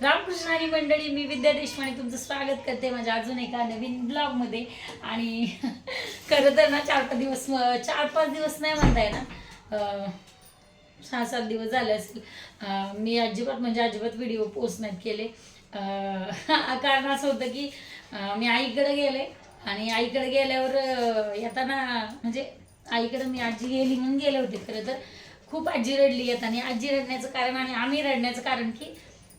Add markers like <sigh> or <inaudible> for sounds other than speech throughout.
रामकृष्ण हरी मंडळी मी विद्या देशपांडे तुमचं स्वागत करते माझ्या अजून एका नवीन ब्लॉगमध्ये. आणि <laughs> खरं तर ना चार पाच दिवस चार पाच दिवस नाही म्हणताय ना? सहा सात दिवस झाले असतील. मी अजिबात म्हणजे अजिबात व्हिडिओ पोस्ट नाही केले. कारण असं होतं की मी आईकडे गेले. आणि आईकडे गेल्यावर येताना म्हणजे आईकडे मी आजी गेली म्हणून गेले होते खरं तर. खूप आजी रडली येताना. आजी रडण्याचं कारण आणि आम्ही रडण्याचं कारण की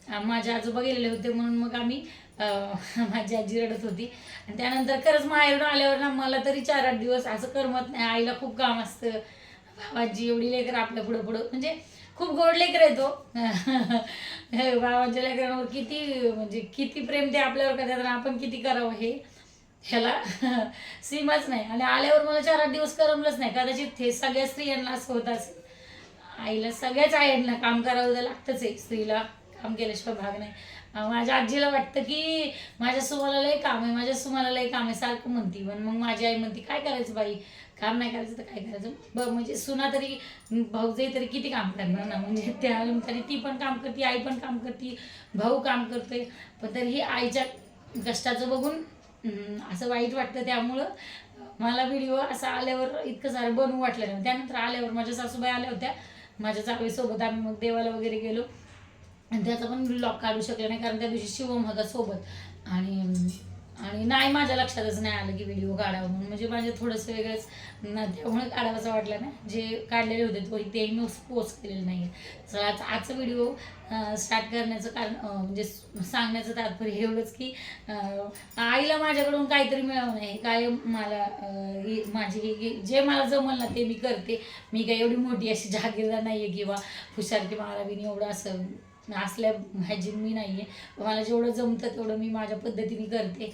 माझे आजोबा गेलेले होते म्हणून मग आम्ही माझी आजी रडत होती. आणि त्यानंतर खरंच माहेरून आल्यावर ना मला तरी चार आठ दिवस असं करमत नाही. आईला खूप काम असतं. भावाजी एवढी लेकर आपल्या पुढं पुढं म्हणजे खूप गोड लेकर येतो तो. <laughs> हे लेकरांवर किती म्हणजे किती प्रेम ते आपल्यावर करतात आणि आपण किती करावं हे ह्याला <laughs> सीमाच नाही. आणि आल्यावर मला चार आठ दिवस करमलंच नाही. कदाचित हे सगळ्या स्त्रियांना असं होत असेल. आईला सगळ्याच आईंना काम करावं तर लागतंच आहे. स्त्रीला काम केल्याशिवाय भाग नाही. माझ्या आजीला वाटतं की माझ्या सुमाला लय काम आहे माझ्या सुमाला लय काम आहे सारखं म्हणती. पण मग माझी आई म्हणती काय करायचं बाई? काम नाही करायचं तर काय करायचं? ब म्हणजे सुना तरी भाऊजाई तरी किती काम करणार ना? म्हणजे त्या तरी ती पण काम करते आई पण काम करते भाऊ काम करते पण तरीही आईच्या कष्टाचं बघून असं वाईट वाटतं त्यामुळं मला व्हिडिओ असा आल्यावर इतकं सारं बनवू वाटलं नाही. त्यानंतर आल्यावर माझ्या सासूबाई आल्या होत्या. माझ्या चाकळीसोबत आम्ही मग देवाला वगैरे गेलो. आणि त्याचा पण ब्लॉग काढू शकले नाही कारण त्या दिवशी शिवम होता सोबत. आणि आणि नाही माझ्या लक्षातच नाही आलं की व्हिडिओ काढावा म्हणून. म्हणजे माझे थोडंसं वेगळंच त्यामुळे काढावंसं वाटलं ना. जे काढलेले होते तो ते मी पोस्ट केलेलं नाही आहे तर आज आजचा व्हिडिओ स्टार्ट करण्याचं कारण म्हणजे सांगण्याचं तात्पर्य एवढंच की आईला माझ्याकडून काहीतरी मिळवणं आहे काय मला ही- माझी जे मला जमल ना ते मी करते. मी काही एवढी मोठी अशी जागीरदार नाही आहे किंवा हुशार की मला बिन एवढं असं असल्या ह्याची मी नाही आहे मला जेवढं जमतं तेवढं मी माझ्या पद्धतीने करते.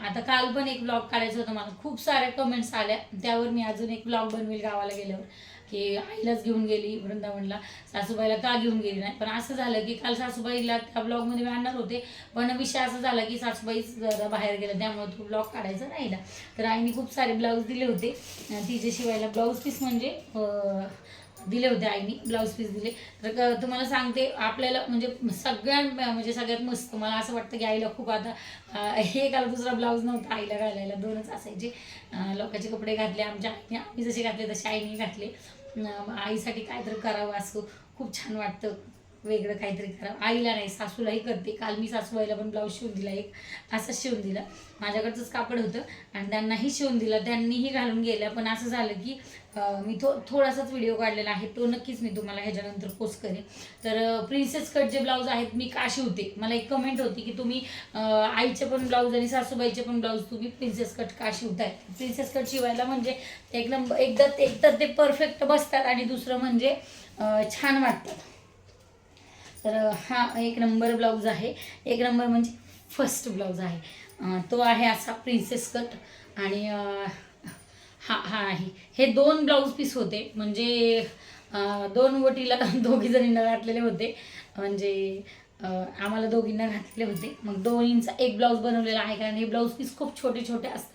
आता काल पण एक ब्लॉग काढायचं होतं मला. खूप साऱ्या कमेंट्स आल्या. त्यावर मी अजून एक ब्लॉग बनवेल गावाला गेल्यावर. की आईलाच घेऊन गेली वृंदावनला. सासूबाईला का घेऊन गेली नाही? पण असं झालं की काल सासूबाईला त्या ब्लॉगमध्ये मी आणणार होते. पण विषय असा झाला की सासूबाई जरा बाहेर गेला त्यामुळे तो ब्लॉग काढायचा राहिला. तर आईने खूप सारे ब्लाऊज दिले होते. तिचे शिवायला ब्लाऊज पीस म्हणजे दिले होते आईने ब्लाऊज पीस दिले. तर क- तुम्हाला सांगते आपल्याला म्हणजे सगळ्यां म्हणजे सगळ्यात मस्त मला असं वाटतं की आईला खूप आता हे घाल दुसरा ब्लाऊज नव्हता आईला घालायला दोनच असायचे. लोकांचे कपडे घातले आमच्या आईने आम्ही जसे घातले तसे आईने घातले. आईसाठी काय तर करावं असं खूप छान वाटतं. वेगळं काहीतरी करावं. आईला नाही सासूलाही करते. काल मी सासूबाईला पण ब्लाऊज शिवून दिला एक असंच शिवून दिला. माझ्याकडचंच कापड होतं आणि त्यांनाही शिवून दिलं. त्यांनीही घालून गेल्या. पण असं झालं की मी थो थोडासाच व्हिडिओ काढलेला आहे. तो नक्कीच मी तुम्हाला ह्याच्यानंतर पोस्ट करेन. तर प्रिन्सेस कट जे ब्लाऊज आहेत मी का शिवते? मला एक कमेंट होती की तुम्ही आईचे पण ब्लाऊज आणि सासूबाईचे पण ब्लाऊज तुम्ही प्रिन्सेस कट का शिवताय? प्रिन्सेस कट शिवायला म्हणजे एक नंबर एकदा एक तर ते परफेक्ट बसतात आणि दुसरं म्हणजे छान वाटतात. तर हा एक नंबर ब्लाऊज आहे. एक नंबर म्हणजे फर्स्ट ब्लाऊज आहे. तो आहे असा प्रिन्सेस कट आणि हा हा आहे. हे दोन ब्लाऊज पीस होते. म्हणजे दोन वटीला <laughs> दोघी जणींना घातलेले होते. म्हणजे आम्हाला दोघींना घातलेले होते. मग दोन्हींचा एक ब्लाऊज बनवलेला आहे. कारण हे ब्लाऊज पीस खूप छोटे छोटे असतात.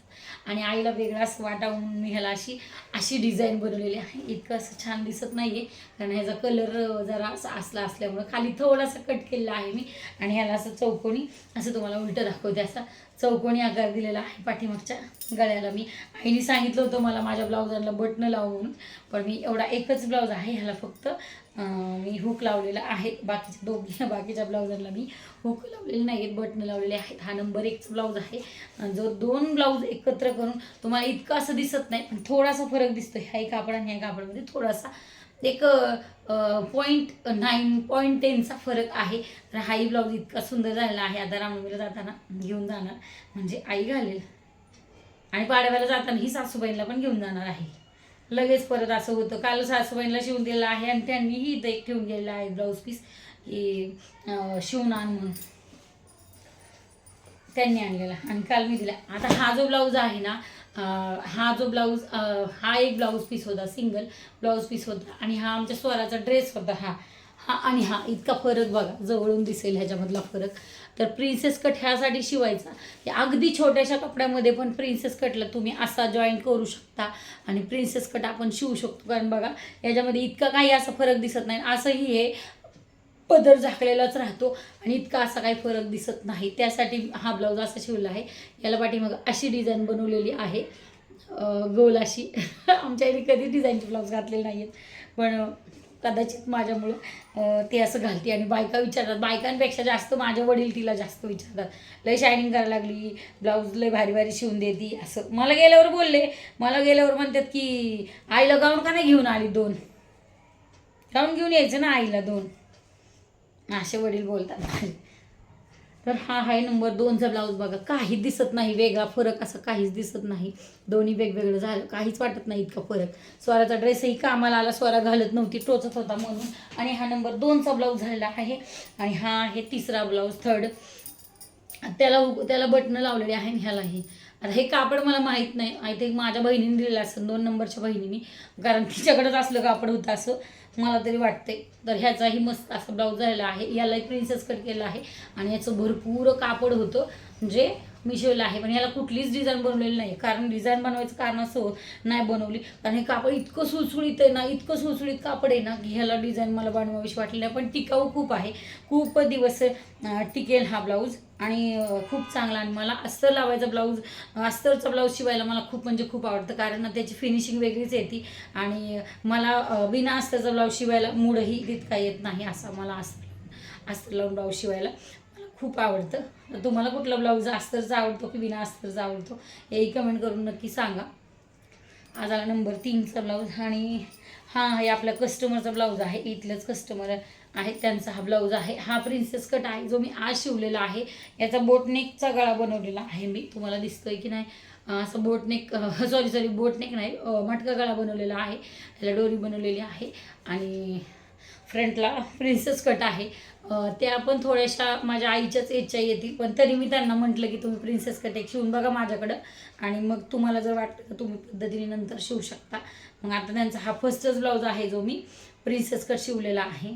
आणि आईला वेगळाच वाटावून मी ह्याला अशी अशी डिझाईन बनवलेली आहे. इतकं असं छान दिसत नाही आहे कारण ह्याचा कलर जरा असा असला असल्यामुळं खाली थोडासा कट केलेला आहे मी. आणि ह्याला असं चौकोनी असं तुम्हाला उलटं दाखवते असा. चौकोनी आकार दिलेला आहे पाठीमागच्या गळ्याला मी. आईने सांगितलं होतं मला माझ्या ब्लाऊजांना बटणं लावून पण मी एवढा एकच ब्लाऊज आहे ह्याला फक्त मी हुक लावलेला आहे. बाकीच्या दोघी बाकीच्या ब्लाऊजांना मी हुक लावलेले नाही आहेत बटणं लावलेले आहेत. हा नंबर एकच ब्लाऊज आहे. जो दोन ब्लाऊज एकत्र करून तुम्हाला इतकं असं दिसत नाही पण थोडासा फरक दिसतो ह्या कापड आणि ह्या कापडामध्ये थोडासा एक पॉईंट नाईन पॉईंट टेनचा फरक आहे. तर हाही ब्लाऊज इतका सुंदर झालेला आहे. आता रामनवमीला जाताना घेऊन जाणार. म्हणजे आई घालेल. आणि पाडव्याला जाताना ही सासूबाईंना पण घेऊन जाणार आहे. लगेच परत असं होतं. काल सासूबाईंना शिवून दिलेलं आहे आणि त्यांनीही इथं एक ठेवून गेलेला आहे ब्लाऊज पीस की शिवून आण म्हणून. त्यांनी आणलेला. आणि काल मी दिला. आता हा जो ब्लाऊज आहे ना हा जो ब्लाऊज हा एक ब्लाऊज पीस होता सिंगल ब्लाऊज पीस होता. आणि हा आमच्या स्वराचा ड्रेस होता हा. हा आणि हा इतका फरक बघा जवळून दिसेल ह्याच्यामधला फरक. तर प्रिन्सेस कट ह्यासाठी शिवायचा. की अगदी छोट्याशा कपड्यामध्ये पण प्रिन्सेस कटला तुम्ही असा जॉईन करू शकता. आणि प्रिन्सेस कट आपण शिवू शकतो. कारण बघा याच्यामध्ये इतका काही असा फरक दिसत नाही. असंही हे पदर झाकलेलाच राहतो आणि इतका असा काही फरक दिसत नाही. त्यासाठी हा ब्लाऊज असा शिवला आहे. याला पाठीमागं अशी डिझाईन बनवलेली आहे. गोल अशी. <laughs> आमच्या आईने कधी डिझाईनचे ब्लाऊज घातलेले नाही आहेत पण कदाचित माझ्यामुळं ते असं घालते आणि बायका विचारतात. बायकांपेक्षा जास्त माझ्या वडील तिला जास्त विचारतात. लय शायनिंग करायला लागली. ब्लाऊज लय भारी भारी शिवून देती. असं. मला गेल्यावर बोलले. मला गेल्यावर म्हणतात की आईला गाऊन का नाही घेऊन आली दोन? गाऊन घेऊन यायचं ना आईला दोन? असे वडील बोलतात. माझे. तर हा आहे नंबर दोनचा ब्लाऊज बघा. काहीच दिसत नाही. वेगळा फरक असं काहीच दिसत नाही. दोन्ही वेगवेगळं झालं. काहीच वाटत नाही इतका फरक. स्वराचा ड्रेसही कामाला आला. स्वरा घालत नव्हती. टोचत होता म्हणून. आणि हा नंबर दोनचा ब्लाऊज झालेला आहे. आणि हा आहे तिसरा ब्लाऊज थर्ड त्याला उग- त्याला बटणं लावलेली आहे आणि ह्यालाही आता हे कापड मला माहीत नाही. आय थिंक माझ्या बहिणीने दिलेलं असं दोन नंबरच्या बहिणीने. कारण तिच्याकडेच असलं कापड होतं असं. मला तरी वाटते तर ह्याचाही मस्त असा ब्लाऊज झालेला आहे. यालाही प्रिन्सेस कट केला आहे. आणि याचं भरपूर कापड होतं. जे मिशोला आहे पण याला कुठलीच डिझाईन बनवलेली नाही कारण डिझाईन बनवायचं कारण असं नाही बनवली. कारण हे कापड इतकं सुळसुळीत आहे ना इतकं सुळसुळीत कापड आहे ना की ह्याला डिझाईन मला बनवावीशी वाटली नाही. पण टिकाऊ खूप आहे. खूप दिवस टिकेल हा ब्लाऊज आणि खूप चांगला आणि मला अस्तर लावायचा ब्लाऊज अस्तरचा ब्लाऊज शिवायला मला खूप म्हणजे खूप आवडतं. कारण त्याची फिनिशिंग वेगळीच येते. आणि मला बिना अस्तरचा ब्लाऊज शिवायला मूडही तितका येत नाही असा मला अस्तर अस्तर लावून ब्लाऊज शिवायला. खूप आवडतं. तर तुम्हाला कुठला ब्लाऊज अस्तरचा आवडतो की विना अस्तरचा आवडतो हेही कमेंट करून नक्की सांगा. आज आला नंबर तीनचा ब्लाऊज आणि हा हे आपल्या कस्टमरचा ब्लाऊज आहे इथलंच कस्टमर आहे त्यांचा हा ब्लाऊज आहे. हा प्रिन्सेस कट आहे जो मी आज शिवलेला आहे. याचा बोटनेकचा गळा बनवलेला आहे मी. तुम्हाला दिसतोय की नाही? असं बोटनेक सॉरी सॉरी बोटनेक नाही मटका गळा बनवलेला आहे. त्याला डोरी बनवलेली आहे. आणि फ्रंटला प्रिन्सेस कट आहे. त्या पण थोड्याशा माझ्या आईच्याच इच्छा येतील पण तरी मी त्यांना म्हटलं की तुम्ही प्रिन्सेस कट एक शिवून बघा माझ्याकडं आणि मग तुम्हाला जर वाटतं तर तुम्ही पद्धतीने नंतर शिवू शकता. मग आता त्यांचा हा फर्स्टच ब्लाऊज आहे जो मी प्रिन्सेस कट शिवलेला आहे.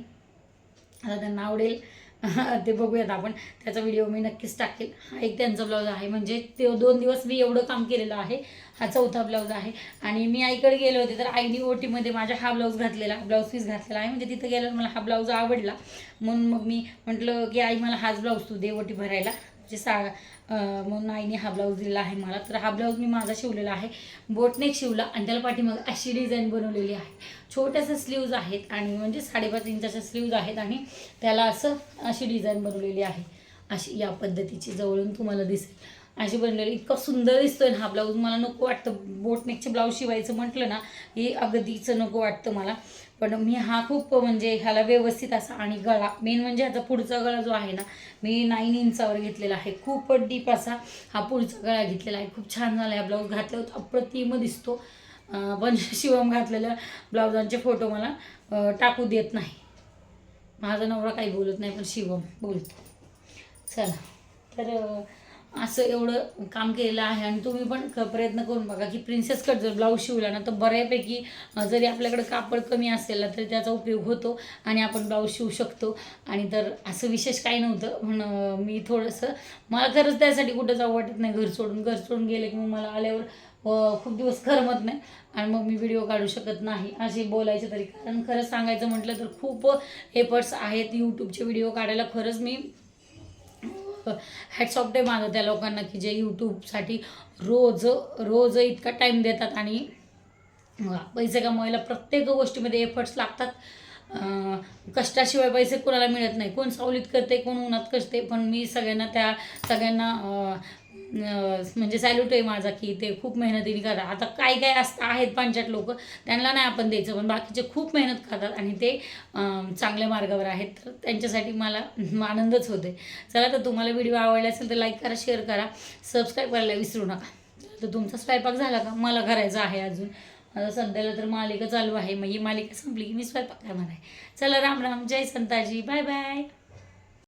आता त्यांना आवडेल. <laughs> ते बघूयात आपण. त्याचा व्हिडिओ मी नक्कीच टाकेल. हा एक त्यांचा ब्लाऊज आहे. म्हणजे ते दोन दिवस मी एवढं काम केलेलं आहे. हा चौथा ब्लाऊज आहे. आणि मी आईकडे गेले होते तर आईने ओटीमध्ये माझ्या हा ब्लाऊज घातलेला ब्लाऊज पीस घातलेला आहे. म्हणजे तिथं गेल्यावर मला हा ब्लाऊज आवडला. म्हणून मग मी म्हटलं की आई मला हाच ब्लाऊज तू दे ओटी भरायला. म्हणजे सा म्हणून आईने हा ब्लाऊज दिलेला आहे मला. तर हा ब्लाऊज मी माझा शिवलेला आहे. बोटनेक शिवला आणि त्याला पाठीमाग अशी डिझाईन बनवलेली आहे. छोट्याशा स्लीव्ज आहेत आणि म्हणजे साडेपाच इंचाच्या स्लीव्ज आहेत आणि त्याला असं अशी डिझाईन बनवलेली आहे. अशी या पद्धतीची जवळून तुम्हाला दिसेल. अशी बनलेली इतका सुंदर दिसतोय ना हा ब्लाऊज. मला नको वाटतं बोटनेकचे ब्लाऊज शिवायचं म्हटलं ना हे अगदीचं नको वाटतं मला. पण मी हा खूप म्हणजे ह्याला व्यवस्थित असा आणि गळा मेन म्हणजे ह्याचा पुढचा गळा जो आहे ना मी नाईन इंचावर घेतलेला आहे. खूप डीप असा हा पुढचा गळा घेतलेला आहे. खूप छान झाला हा ब्लाऊज घातल्यावर अप्रतिम दिसतो. पण <laughs> शिवम घातलेल्या ब्लाऊजांचे फोटो मला टाकू देत नाही. माझा नवरा काही बोलत नाही पण शिवम बोलतो. चला. तर असं एवढं काम केलेलं आहे आणि तुम्ही पण प्रयत्न करून बघा की प्रिन्सेस कट जर ब्लाऊज शिवला ना तर बऱ्यापैकी जरी आपल्याकडे कापड कमी असेल ना तरी त्याचा उपयोग होतो आणि आपण ब्लाऊज शिवू शकतो. आणि तर असं विशेष काही नव्हतं. म्हणून मी थोडंसं मला खरंच त्यासाठी कुठं जाऊ वाटत नाही घर सोडून घर सोडून गेले की मग मला आल्यावर खूप दिवस करमत नाही आणि मग मी व्हिडिओ काढू शकत नाही. असे बोलायचे तरी. कारण खरंच सांगायचं म्हटलं तर खूप एफर्ट्स आहेत यूट्यूबचे व्हिडिओ काढायला. खरंच मी हॅट्स ऑफ डे माझं त्या लोकांना की जे यूट्यूबसाठी रोज रोज इतका टाईम देतात आणि पैसे कमवायला प्रत्येक गोष्टीमध्ये एफर्ट्स लागतात. कष्टाशिवाय पैसे कोणाला मिळत नाही. कोण सावलीत करते कोण उन्हात करते पण मी सगळ्यांना त्या सगळ्यांना म्हणजे सॅल्यूट आहे माझा की ते खूप मेहनतीने करतात. आता काय काय असतं आहेत पंचायत लोक त्यांना नाही आपण द्यायचं पण बाकीचे खूप मेहनत करतात आणि ते चांगल्या मार्गावर आहेत. तर त्यांच्यासाठी मला <laughs> आनंदच होते चला तर तुम्हाला व्हिडिओ आवडला असेल तर लाईक करा शेअर करा सबस्क्राईब करायला विसरू नका. तर तुमचा स्वयंपाक झाला का? मला करायचा आहे अजून. माझा सध्याला तर मालिका चालू आहे. मग ही मालिका संपली की मी स्वयंपाक करणार आहे. चला राम राम. जय संताजी. Bye bye